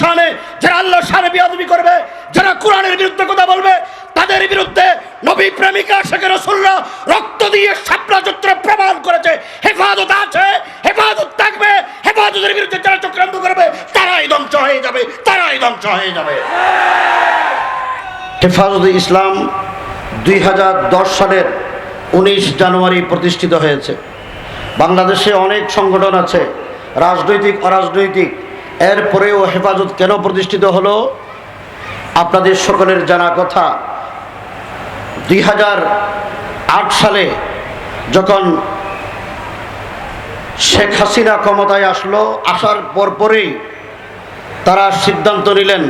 শানে যারা আল্লাহ শানে বিয়াদবি করবে, যারা কোরআনের বিরুদ্ধে কথা বলবে, তাদের বিরুদ্ধে নবী প্রেমিকা শেখ রসুল্লাহ রক্ত দিয়ে চত্বরে প্রমাণ করেছে। হেফাজত আছে, হেফাজত থাকবে, হেফাজতের বিরুদ্ধে যারা চক্রান্ত করবে, তারাই ধ্বংস হয়ে যাবে, তারাই ধ্বংস হয়ে যাবে। হেফাজত ইসলাম দুই হাজার দশ সালের উনিশ জানুয়ারি প্রতিষ্ঠিত হয়েছে। বাংলাদেশে অনেক সংগঠন আছে, রাজনৈতিক, অরাজনৈতিক এরপরেও হেফাজত কেন প্রতিষ্ঠিত হলো? আপনাদের সকলের জানা কথা, দুই সালে যখন শেখ হাসিনা ক্ষমতায় আসলো, আসার পরপরেই তারা সিদ্ধান্ত নিলেন,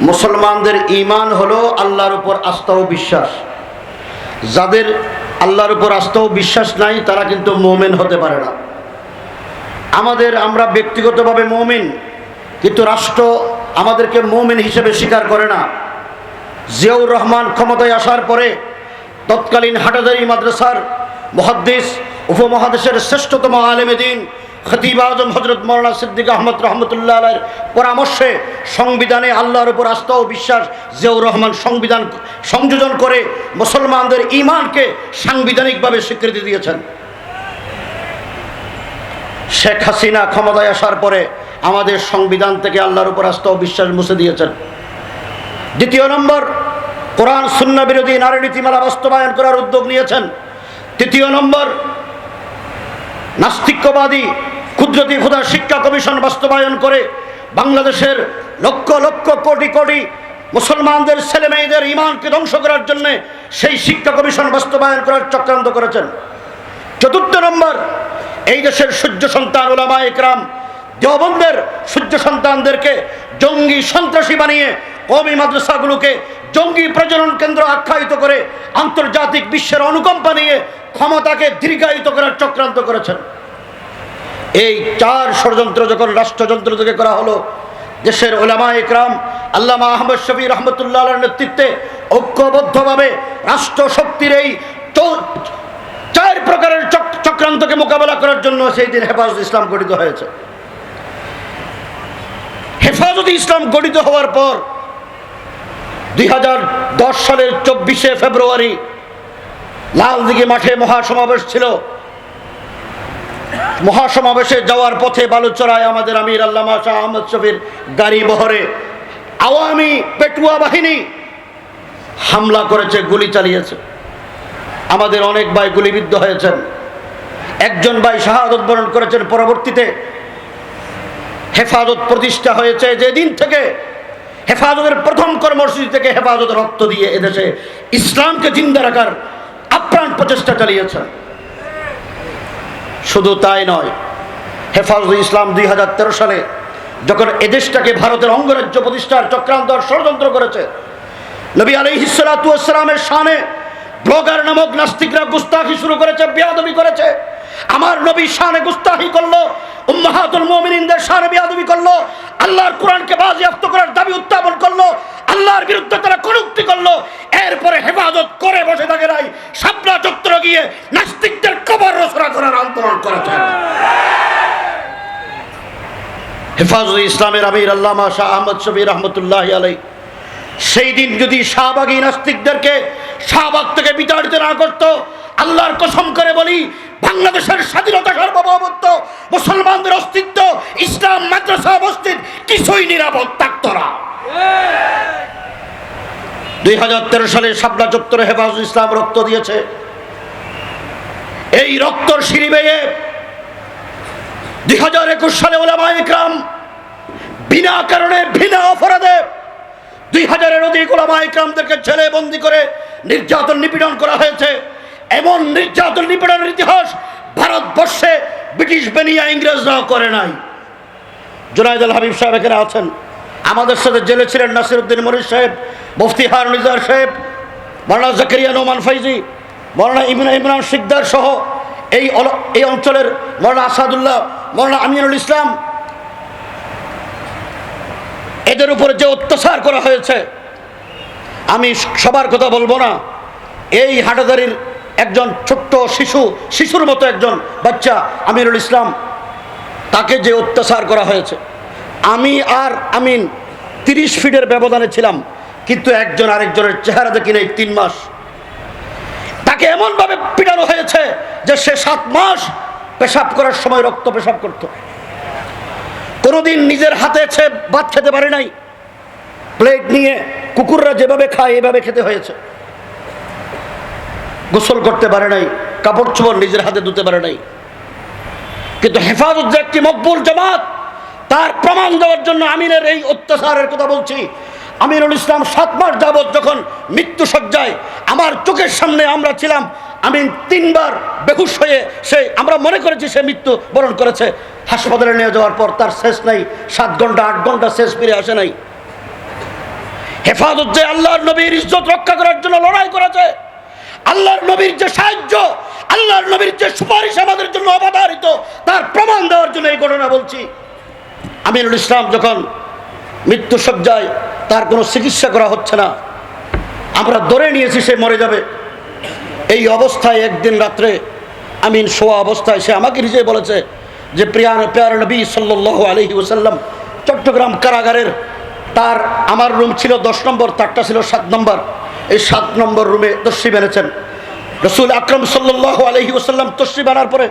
মুসলমানদের ইমান হলো আল্লাহর উপর আস্থা ও বিশ্বাস। যাদের আল্লাহর উপর আস্থা ও বিশ্বাস নাই, তারা কিন্তু মোমেন হতে পারে না। আমাদের আমরা ব্যক্তিগতভাবে মৌমিন, কিন্তু রাষ্ট্র আমাদেরকে মৌমিন হিসেবে স্বীকার করে না। জিয়াউর রহমান ক্ষমতায় আসার পরে তৎকালীন হাটাদারি মাদ্রাসার মহাদ্দেশ উপমহাদেশের শ্রেষ্ঠতম আলেমে দিন, খতিব আজম হজরত মৌলানা সিদ্দিক আহমদ রহমতুল্লাহ আলের পরামর্শে সংবিধানে আল্লাহর উপর আস্থা ও বিশ্বাস জিয়াউর রহমান সংবিধান সংযোজন করে মুসলমানদের ইমানকে সাংবিধানিকভাবে স্বীকৃতি দিয়েছেন। শেখ হাসিনা ক্ষমতায় আসার পরে আমাদের সংবিধান থেকে আল্লাহর উপর আস্থা ও বিশ্বাস মুছে দিয়েছেন। দ্বিতীয় নম্বর, কোরআন শূন্য বিরোধী নারী নীতিমালা বাস্তবায়ন করার উদ্যোগ নিয়েছেন। তৃতীয় নম্বর, নাস্তিক্যবাদী ক্ষুদ্রতি ক্ষুদা শিক্ষা কমিশন বাস্তবায়ন করে বাংলাদেশের লক্ষ লক্ষ কোটি কোটি মুসলমানদের ছেলে মেয়েদের ইমানকে ধ্বংস করার জন্য সেই শিক্ষা কমিশন বাস্তবায়ন করার চক্রান্ত করেছেন। চতুর্থ নম্বর এই দেশের সূর্য সন্তান ওলামা একরাম, দেওবন্দের সূর্য সন্তানদেরকে জঙ্গি সন্ত্রাসী বানিয়ে কমি মাদ্রাসাগুলোকে জঙ্গি প্রজনন কেন্দ্র আখ্যায়িত করে আন্তর্জাতিক বিশ্বের অনুকম্পা নিয়ে ক্ষমতাকে দীর্ঘায়িত করার চক্রান্ত করেছেন। এই চার ষড়যন্ত্র যখন রাষ্ট্রযন্ত্র থেকে করা হলো, দেশের ওলামা একরাম, আল্লামা আহমদ শফি রহমতুল্লাহ নেতৃত্বে ঐক্যবদ্ধভাবে রাষ্ট্র শক্তির এই চার প্রকারের চক- চক্রান্তকে মোকাবেলা করার জন্য সেই দিন হেফাজত ইসলাম গঠিত হয়েছে। হেফাজত ইসলাম গঠিত হওয়ার পর দুই হাজার দশ সালের চব্বিশে ফেব্রুয়ারি, লালদিঘি মাঠে মহাসমাবেশ ছিল। মহাসমাবেশে যাওয়ার পথে বালুচরায় আমাদের আমির আল্লামা শাহ আহমদ শফির গাড়ি বহরে আওয়ামী পেটুয়া বাহিনী হামলা করেছে, গুলি চালিয়েছে। আমাদের অনেক ভাই গুলিবিদ্ধ হয়েছেন। একজন ভাই শাহাদত বরণ করেছেন, পরবর্তীতে হেফাজত প্রতিষ্ঠা হয়েছে। যেদিন থেকে হেফাজতের প্রথম কর্মসূচি থেকে হেফাজত রক্ত দিয়ে এদেশে ইসলামকে জিন্দা রাখার আপ্রাণ প্রচেষ্টা চালিয়েছে। শুধু তাই নয়, হেফাজত ইসলাম দুই হাজার তেরো সালে যখন এদেশটাকে ভারতের অঙ্গরাজ্য প্রতিষ্ঠার চক্রান্ত ষড়যন্ত্র করেছে, নবী আলী হিসালামের সামনে ব্লগার নামক নাস্তিকরা গুস্তাখি শুরু করেছে, বেয়াদবি করেছে। আমার নবী শানে গুস্তাখি করল, উম্মাহাতুল মুমিনিনদের শানে করল, আল্লাহর কোরআনকে বাজেয়াপ্ত করার দাবি উত্থাপন করল, আল্লাহর বিরুদ্ধে তারা করল, এরপরে হেফাজত করে বসে থাকে নাই চত্বর গিয়ে নাস্তিকদের কবর রচনা করার আন্দোলন হেফাজত ইসলামের আমির আল্লামা শাহ আহমদ শবি রহমতুল্লাহ আলাই সেই দিন যদি শাহবাগী নাস্তিকদেরকে শাহবাগ থেকে বিতাড়িত না করত, আল্লাহর কসম করে বলি বাংলাদেশের স্বাধীনতা সার্বভৌমত্ব, মুসলমানদের অস্তিত্ব, ইসলাম, মাদ্রাসা অবস্থিত, কিছুই নিরাপদ থাকত না। দুই হাজার তেরো সালে শাপলা চত্বরে হেফাজত ইসলাম রক্ত দিয়েছে। এই রক্তর সিঁড়ি বেয়ে দুই হাজার একুশ সালে ওলামা ইকরাম বিনা কারণে, বিনা অপরাধে দুই হাজারের অধিক ওলামা ইকরামদেরকে ছেলে বন্দি করে নির্যাতন নিপীড়ন করা হয়েছে। এমন নির্যাতন নিপীড়নের ইতিহাস ভারতবর্ষে ব্রিটিশ বেনিয়া ইংরেজরাও করে নাই। জুনায়দ আল হাবিব সাহেব এখানে আছেন। আমাদের সাথে জেলে ছিলেন নাসির উদ্দিন মনির সাহেব, মুফতি হার নিজার সাহেব, মৌলানা জাকারিয়া নোমান ফাইজি, মৌলানা ইমরান ইমরান শিকদার সহ এই এই অঞ্চলের মৌলানা আসাদুল্লাহ, মৌলানা আমিনুল ইসলাম। এদের উপরে যে অত্যাচার করা হয়েছে, আমি সবার কথা বলব না। এই হাটাদারির একজন ছোট্ট শিশু, শিশুর মতো একজন বাচ্চা আমিরুল ইসলাম, তাকে যে অত্যাচার করা হয়েছে। আমি আর আমিন তিরিশ ফিটের ব্যবধানে ছিলাম, কিন্তু একজন আরেকজনের চেহারা দেখি নেই তিন মাস। তাকে এমনভাবে পিটানো হয়েছে যে সে সাত মাস পেশাব করার সময় রক্ত পেশাব করত। কোনোদিন নিজের হাতে সে ভাত খেতে পারে নাই। প্লেট নিয়ে কুকুররা যেভাবে খায়, এভাবে খেতে হয়েছে। গোসল করতে পারে নাই, কাপড় চোপড় নিজের হাতে ধুতে পারে নাই। কিন্তু হেফাজত যে একটি মকবুল জামাত, তার প্রমাণ দেওয়ার জন্য আমিনের এই অত্যাচারের কথা বলছি। আমিনুল ইসলাম সাত মাস যাবৎ যখন মৃত্যু সজ্জায় আমার চোখের সামনে আমরা ছিলাম আমিন তিনবার বেহুশ হয়ে সে, আমরা মনে করেছি সে মৃত্যু বরণ করেছে। হাসপাতালে নিয়ে যাওয়ার পর তার শেষ নাই, সাত ঘণ্টা, আট ঘণ্টা শেষ ফিরে আসে নাই। হেফাজত যে আল্লাহর নবীর ইজ্জত রক্ষা করার জন্য লড়াই করেছে আল্লাহর নবীর যে সাহায্য, আল্লাহর নবীর যে সুপারিশ আমাদের জন্য অবধারিত, তার প্রমাণ দেওয়ার জন্য এই ঘটনা বলছি। আমিরুল ইসলাম যখন মৃত্যু সজ্জায় তার কোনো চিকিৎসা করা হচ্ছে না, আমরা ধরে নিয়েছি সে মরে যাবে। এই অবস্থায় একদিন রাত্রে আমিন শোয়া অবস্থায় সে আমাকে নিজে বলেছে যে প্রিয়ান প্রিয়ার নবী সাল্লাহ আলহি ওসাল্লাম চট্টগ্রাম কারাগারের তার, আমার রুম ছিল দশ নম্বর, তারটা ছিল সাত নম্বর। এই সাত নম্বর রুমে তশ্রি বেড়েছেন রসুল আকরম সাল্লাহ আলহি ওসাল্লাম তশ্রি বানার পরে,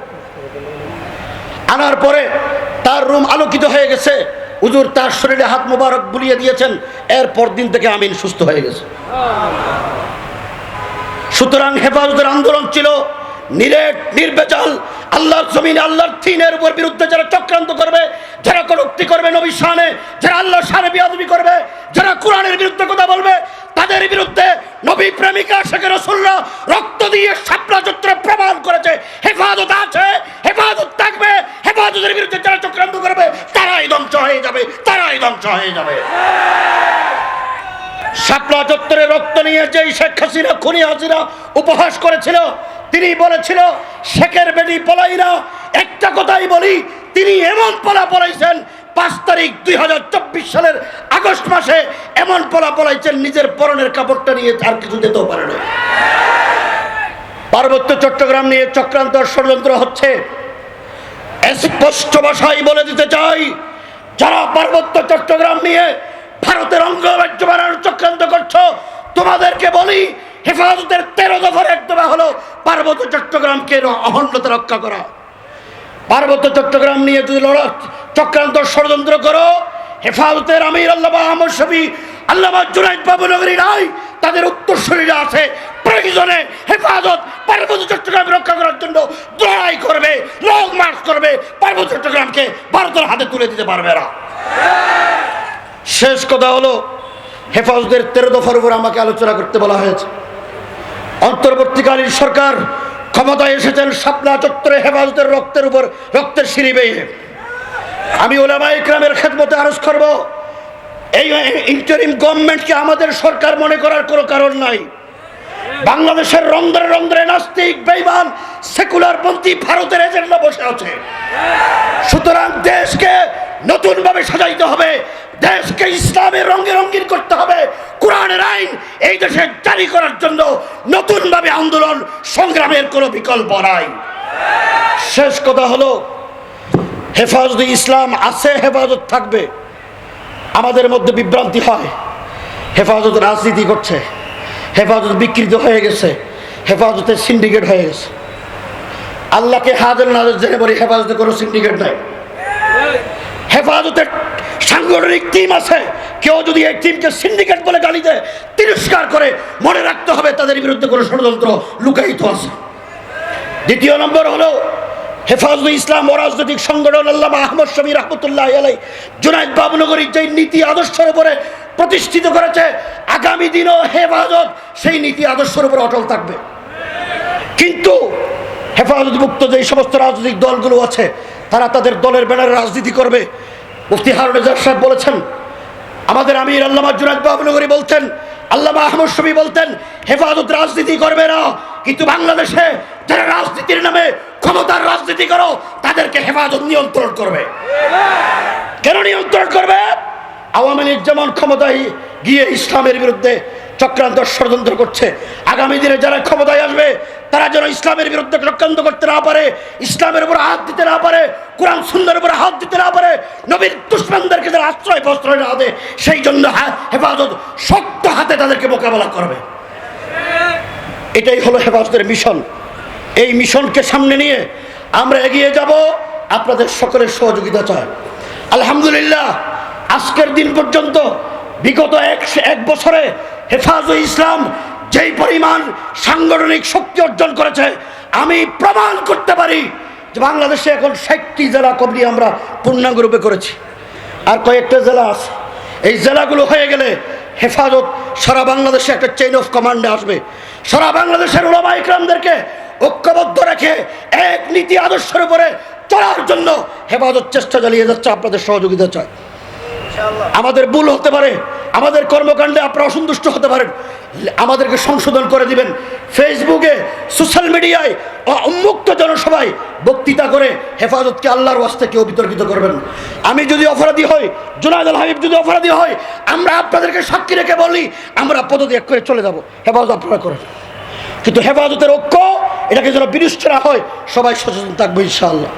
আনার পরে তার রুম আলোকিত হয়ে গেছে। হুজুর তার শরীরে হাত মোবারক বুলিয়ে দিয়েছেন। এরপর দিন থেকে আমিন সুস্থ হয়ে গেছে। সুতরাং হেফাজতের আন্দোলন ছিল। নিরেট নির্বেচাল আল্লাহর জমিনে, আল্লাহর থিনের উপর বিরুদ্ধে যারা চক্রান্ত করবে যারা কটুক্তি করবে নবী সামনে, যারা আল্লাহর সামনে বিয়াদবি করবে, যারা কোরআনের বিরুদ্ধে কথা বলবে, তাদের বিরুদ্ধে নবী প্রেমিকা শেখ রসুল্লাহ রক্ত দিয়ে শাপলা চত্র প্রমাণ করেছে। হেফাজত আছে, হেফাজত থাকবে, হেফাজতের বিরুদ্ধে যারা চক্রান্ত করবে, তারাই ধ্বংস হয়ে যাবে, তারাই ধ্বংস হয়ে যাবে। শাপলা চত্বরে রক্ত নিয়ে যেই শেখ হাসিনা, খুনি হাসিনা উপহাস করেছিল, তিনি বলেছিল, শেখের বেডি পলাই না। একটা কথাই বলি, তিনি এমন পলা পলাইছেন, পাঁচ তারিখ দুই হাজার চব্বিশ সালের আগস্ট মাসে এমন পলা পলাইছেন, নিজের পরনের কাপড়টা নিয়ে আর কিছু দিতেও পারে না পার্বত্য চট্টগ্রাম নিয়ে চক্রান্ত ষড়যন্ত্র হচ্ছে। স্পষ্ট ভাষায় বলে দিতে চাই, যারা পার্বত্য চট্টগ্রাম নিয়ে ভারতের অঙ্গরাজ্য বানানোর চক্রান্ত করছ। তোমাদেরকে বলি, হেফাজতের তেরো দফার এক দফা হলো পার্বত্য চট্টগ্রামকে অখণ্ডতা রক্ষা করা। পার্বত্য চট্টগ্রাম নিয়ে যদি লড়া চক্রান্ত ষড়যন্ত্র করো, হেফাজতের আমির আল্লাহ আহমদ শফি, আল্লামা জুনাইদ বাবুনগরী নাই, তাদের উত্তরসূরিরা আছে। প্রয়োজনে হেফাজত পার্বত্য চট্টগ্রাম রক্ষা করার জন্য লড়াই করবে, লং মার্চ করবে। পার্বত্য চট্টগ্রামকে ভারতের হাতে তুলে দিতে পারবে না শেষ কথা হলো, হেফাজতের তেরো দফার উপর আমাকে আলোচনা করতে বলা হয়েছে। অন্তর্বর্তীকালীন সরকার ক্ষমতায় এসেছেন শাপলা চত্বরে হেফাজতের রক্তের উপর, রক্তের সিঁড়ি বেয়ে। আমি ওলামা ইকরামের খেদমতে আরজ করব, এই ইন্টারিম গভর্নমেন্টকে আমাদের সরকার মনে করার কোনো কারণ নাই। বাংলাদেশের রন্ধ্রে রন্ধ্রে নাস্তিক, বেইমান, সেকুলার পন্থী ভারতের এজেন্ডা বসে আছে। সুতরাং দেশকে নতুনভাবে সাজাইতে হবে। দেশকে ইসলামের রঙে রঙিন করতে হবে, কোরআনের আইন এই দেশে জারি করার জন্য নতুনভাবে আন্দোলন সংগ্রামের কোনো বিকল্প নাই। শেষ কথা হলো, হেফাজত ইসলাম আছে, হেফাজত থাকবে। আমাদের মধ্যে বিভ্রান্তি হয়। হেফাজত রাজনীতি করছে, হেফাজত বিকৃত হয়ে গেছে হেফাজতের সিন্ডিকেট হয়ে গেছে। আল্লাহকে হাজার নাজার জেনে বলি, হেফাজতে কোনো সিন্ডিকেট নাই। হেফাজতের সাংগঠনিক টিম আছে। কেউ যদি এই টিমকে সিন্ডিকেট বলে গালি দেয়, তিরস্কার করে মনে রাখতে হবে তাদের বিরুদ্ধে কোনো ষড়যন্ত্র লুকায়িত আছে। দ্বিতীয় নম্বর হলো হেফাজত ইসলাম ও রাজনৈতিক সংগঠন আল্লাহ আহমদ শমী রহমতুল্লাহ আলাই জুনাইদ বাবনগরীর যে নীতি আদর্শের উপরে প্রতিষ্ঠিত করেছে, আগামী দিনও হেফাজত সেই নীতি আদর্শের উপরে অটল থাকবে। কিন্তু হেফাজতমুক্ত যে সমস্ত রাজনৈতিক দলগুলো আছে তারা তাদের দলের ব্যানারে রাজনীতি করবে। মুফতি হারুন সাহেব বলেছেন, আমাদের আমির আল্লামা জুনাদ বাবনগরী বলতেন, আল্লামা আহমদ শবি বলতেন, হেফাজত রাজনীতি করবে না, কিন্তু বাংলাদেশে যারা রাজনীতির নামে ক্ষমতার রাজনীতি করো, তাদেরকে হেফাজত নিয়ন্ত্রণ করবে। কেন নিয়ন্ত্রণ করবে? আওয়ামী লীগ যেমন ক্ষমতায় গিয়ে ইসলামের বিরুদ্ধে চক্রান্ত ষড়যন্ত্র করছে, আগামী দিনে যারা ক্ষমতায় আসবে তারা যেন ইসলামের বিরুদ্ধে চক্রান্ত করতে না পারে, ইসলামের উপর হাত দিতে না পারে, কোরআন সুন্দর উপরে হাত দিতে না পারে, নবীর দুশ্মনদেরকে যারা আশ্রয় প্রশ্রয় না দেয় সেই জন্য হেফাজত শক্ত হাতে তাদেরকে মোকাবেলা করবে। এটাই হলো হেফাজতের মিশন। এই মিশনকে সামনে নিয়ে আমরা এগিয়ে যাব, আপনাদের সকলের সহযোগিতা চাই। আলহামদুলিল্লাহ, আজকের দিন পর্যন্ত বিগত এক এক বছরে হেফাজত ইসলাম যেই পরিমাণ সাংগঠনিক শক্তি অর্জন করেছে আমি প্রমাণ করতে পারি যে বাংলাদেশে এখন ষাটটি জেলা কবরি আমরা পূর্ণাঙ্গ রূপে করেছি। আর কয়েকটা জেলা আছে। এই জেলাগুলো হয়ে গেলে হেফাজত সারা বাংলাদেশে একটা চেইন অফ কমান্ডে আসবে। সারা বাংলাদেশের ওলামা ইকরামদেরকে ঐক্যবদ্ধ রেখে এক নীতি আদর্শের উপরে চলার জন্য হেফাজত চেষ্টা চালিয়ে যাচ্ছে আপনাদের সহযোগিতা চায়। আমাদের ভুল হতে পারে আমাদের কর্মকাণ্ডে আপনারা অসন্তুষ্ট হতে পারেন। আমাদেরকে সংশোধন করে দিবেন। ফেসবুকে, সোশ্যাল মিডিয়ায় উন্মুক্ত জনসভায় বক্তৃতা করে হেফাজতকে আল্লাহর ওয়াস্তে কেউ বিতর্কিত করবেন। আমি যদি অপরাধী হই, জুনায়দ আল হাবিব যদি অপরাধী হয়, আমরা আপনাদেরকে সাক্ষী রেখে বলি, আমরা পদত্যাগ করে চলে যাব। হেফাজত আপনারা করেন। কিন্তু হেফাজতের ঐক্য, এটাকে যেন বিনষ্ট না হয়, সবাই সচেতন থাকবে ইনশাআল্লাহ।